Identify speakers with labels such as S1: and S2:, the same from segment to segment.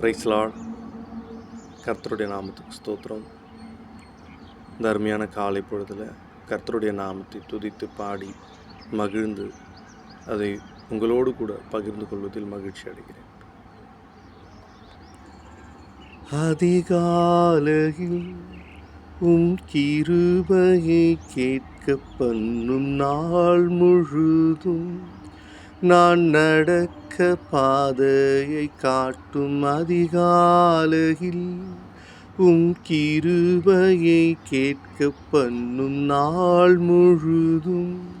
S1: Price கர்த்தருடைய நாமத்துக்கு ஸ்தோத்திரம். இந்த அருமையான காலை பொழுதில் கர்த்தருடைய நாமத்தை துதித்து பாடி மகிழ்ந்து அதை உங்களோடு கூட பகிர்ந்து கொள்வதில் மகிழ்ச்சி அடைகிறேன். அதிகாலையில் உம் கிருபையை கேட்க பண்ணும் நாள் முழுதும் நான் நடக்க பாதையை காட்டும் அதிகாலையில் உம் கிருபையை கேட்க பண்ணும் நாள் முழுதும்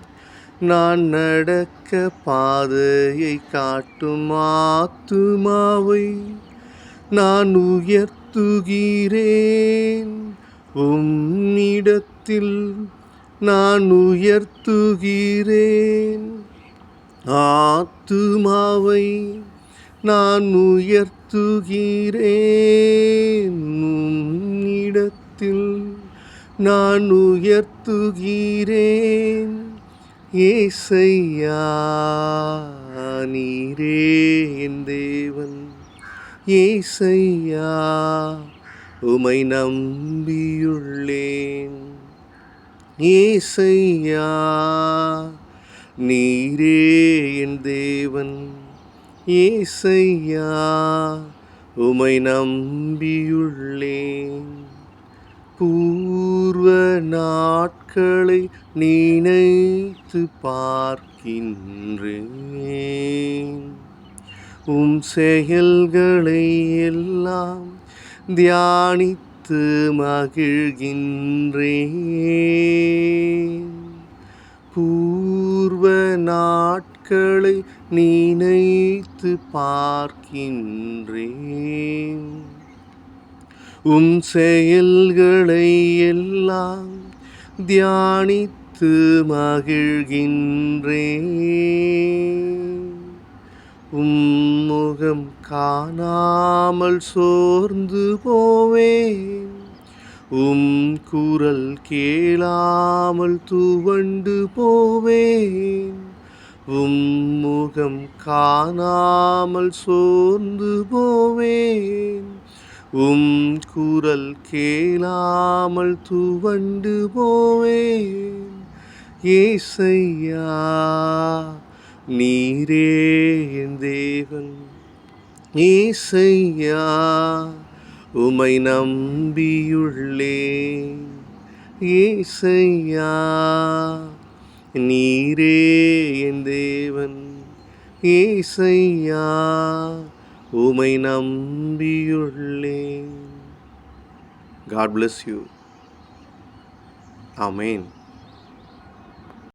S1: நான் நடக்க பாதையை காட்டும் ஆத்துமாவை நான் உயர்த்துகிறேன். உம்மிடத்தில் நான் உயர்த்துகிறேன். ஆத்துமாவை நான் உயர்த்துகிறேன். இடத்தில் நான் உயர்த்துகிறேன். ஏசையா நீரே என் தேவன். ஏசையா உமை நம்பியுள்ளேன். ஏசையா நீரே என் தேவன் ஏசையா உமை நம்பியுள்ளேன். பூர்வ நாட்களை நினைத்து பார்க்கின்றேன். உம் செயல்களை எல்லாம் தியானித்து மகிழ்கின்றேன். பூ பூர்வ நாட்களை நினைத்து பார்க்கின்றேன். உம் செயல்களை எல்லாம் தியானித்து மகிழ்கின்றேன். உம் முகம் காணாமல் சோர்ந்து போவேன். உம் குரல் கேளாமல் துவண்டு போவேன். உம் முகம் காணாமல் சோர்ந்து போவேன். உம் குரல் கேளாமல் துவண்டு போவேன். ஏசையா நீரே என் தேவன். ஏசையா உமை நம்பியுள்ளே ஏசையா நீரே என் தேவன் ஏசையா உமை நம்பியுள்ளே. God bless you amen